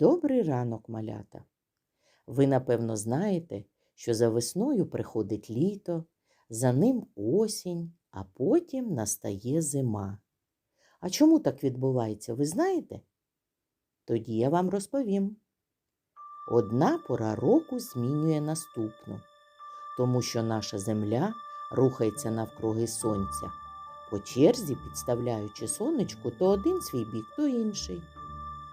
Добрий ранок, малята. Ви, напевно, знаєте, що за весною приходить літо, за ним осінь, а потім настає зима. А чому так відбувається, ви знаєте? Тоді я вам розповім. Одна пора року змінює наступну, тому що наша земля рухається навкруги сонця, по черзі підставляючи сонечку то один свій бік, то інший.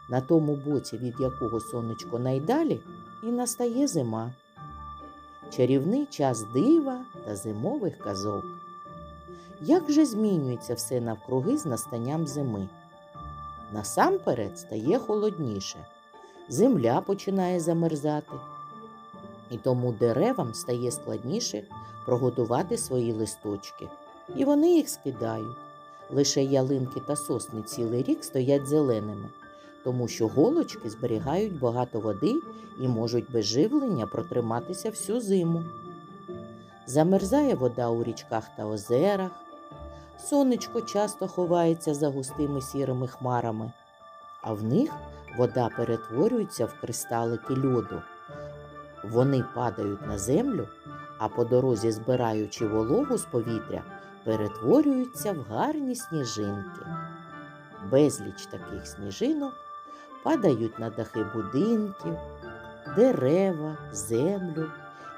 На тому боці, від якого сонечко найдалі, і настає зима. Чарівний час дива та зимових казок. Як же змінюється все навкруги з настанням зими? Насамперед стає холодніше, земля починає замерзати, і тому деревам стає складніше прогодувати свої листочки, і вони їх скидають. Лише ялинки та сосни цілий рік стоять зеленими тому що голочки зберігають багато води і можуть без живлення протриматися всю зиму. Замерзає вода у річках та озерах, сонечко часто ховається за густими сірими хмарами, а в них вода перетворюється в кристалики льоду. Вони падають на землю, а по дорозі, збираючи вологу з повітря, перетворюються в гарні сніжинки. Безліч таких сніжинок падають на дахи будинків, дерева, землю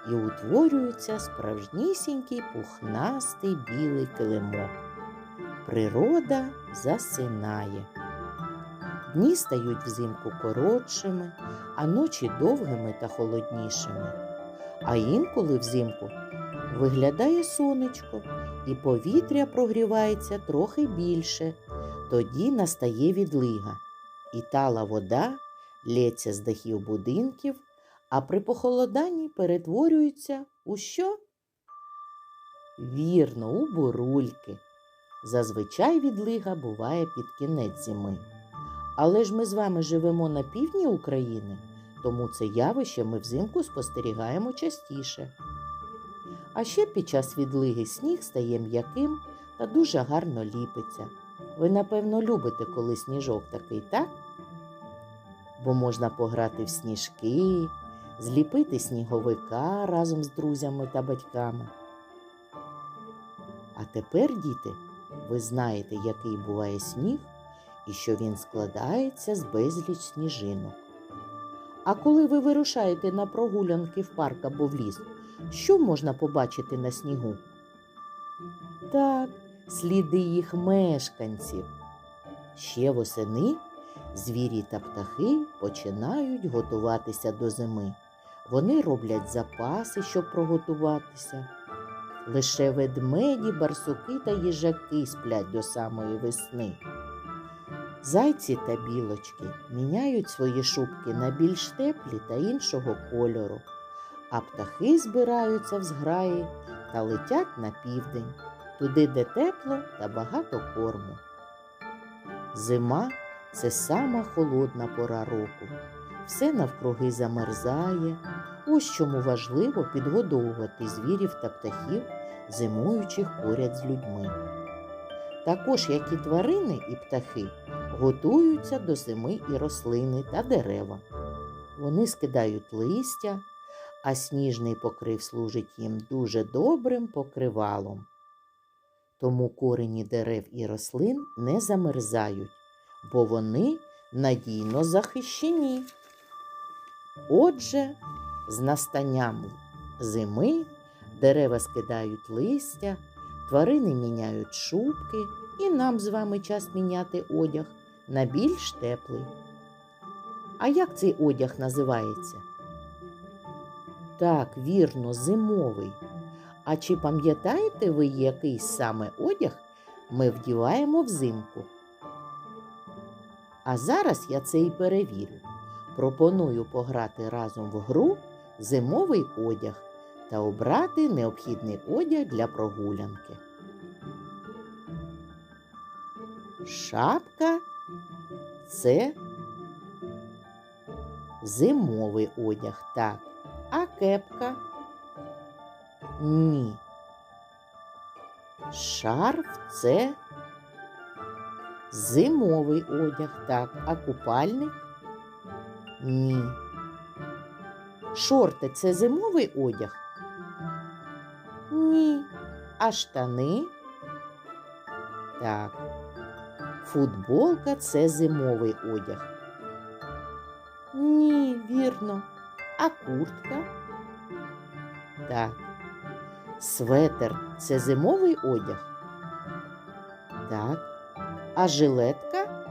і утворюється справжнісінький пухнастий білий килимок. Природа засинає. Дні стають взимку коротшими, а ночі довгими та холоднішими. А інколи взимку виглядає сонечко, і повітря прогрівається трохи більше. Тоді настає відлига і тала вода лється з дахів будинків, а при похолоданні перетворюється у що? Вірно, у бурульки. Зазвичай відлига буває під кінець зими. Але ж ми з вами живемо на півдні України, тому це явище ми взимку спостерігаємо частіше. А ще під час відлиги сніг стає м'яким та дуже гарно ліпиться. Ви, напевно, любите, коли сніжок такий, так? Бо можна пограти в сніжки, зліпити сніговика разом з друзями та батьками. А тепер, діти, ви знаєте, який буває сніг і що він складається з безліч сніжинок. А коли ви вирушаєте на прогулянки в парк або в ліс, що можна побачити на снігу? Так, сліди їх мешканців. Ще восени звірі та птахи починають готуватися до зими. Вони роблять запаси, щоб приготуватися. Лише ведмеді, барсуки та їжаки сплять до самої весни. Зайці та білочки міняють свої шубки на більш теплі та іншого кольору, а птахи збираються в зграї та летять на південь туди, де тепло та багато корму. Зима це сама холодна пора року. Все навкруги замерзає. Ось чому важливо підгодовувати звірів та птахів, зимуючих поряд з людьми. Також, як і тварини і птахи, готуються до зими і рослини та дерева. Вони скидають листя, а сніжний покрив служить їм дуже добрим покривалом тому корені дерев і рослин не замерзають, бо вони надійно захищені. Отже, з настанням зими дерева скидають листя, тварини міняють шубки, і нам з вами час міняти одяг на більш теплий. А як цей одяг називається? Так, вірно, зимовий. А чи пам'ятаєте ви, який саме одяг ми вдіваємо взимку? А зараз я це і перевірю. Пропоную пограти разом в гру зимовий одяг та обрати необхідний одяг для прогулянки. Шапка це зимовий одяг, так, а кепка. Ні. Шарф це зимовий одяг, так, а купальник Ні. Шорти це зимовий одяг? Ні. А штани? Так. Футболка це зимовий одяг. Ні, вірно. А куртка? Так. Светер це зимовий одяг? Так. А жилетка?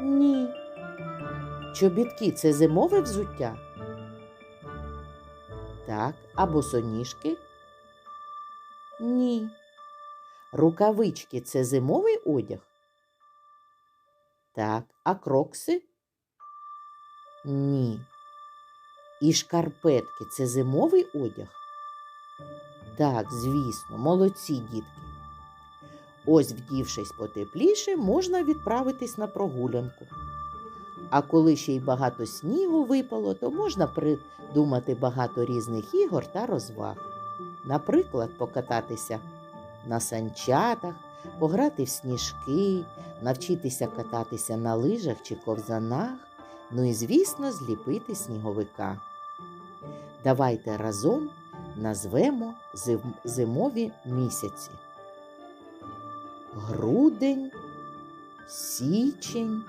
Ні. Чобітки це зимове взуття? Так. А босоніжки? Ні. Рукавички це зимовий одяг? Так. А крокси? Ні. І шкарпетки це зимовий одяг? Так, звісно, молодці дітки. Ось, вдівшись потепліше, можна відправитись на прогулянку. А коли ще й багато снігу випало, то можна придумати багато різних ігор та розваг. Наприклад, покататися на санчатах, пограти в сніжки, навчитися кататися на лижах чи ковзанах, ну і, звісно, зліпити сніговика. Давайте разом назвемо зим- зимові місяці. Грудень, січень,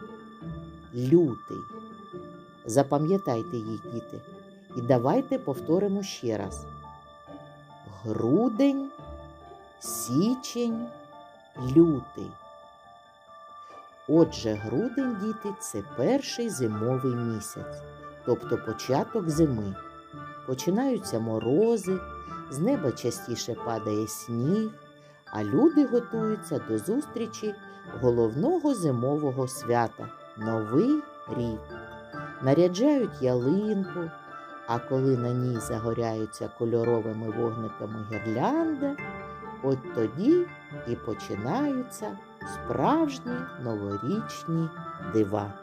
лютий. Запам'ятайте їх, діти. І давайте повторимо ще раз. Грудень, січень, лютий. Отже, грудень, діти, це перший зимовий місяць, тобто початок зими. Починаються морози, з неба частіше падає сніг, а люди готуються до зустрічі головного зимового свята Новий рік. Наряджають ялинку, а коли на ній загоряються кольоровими вогниками гірлянди, от тоді і починаються справжні новорічні дива.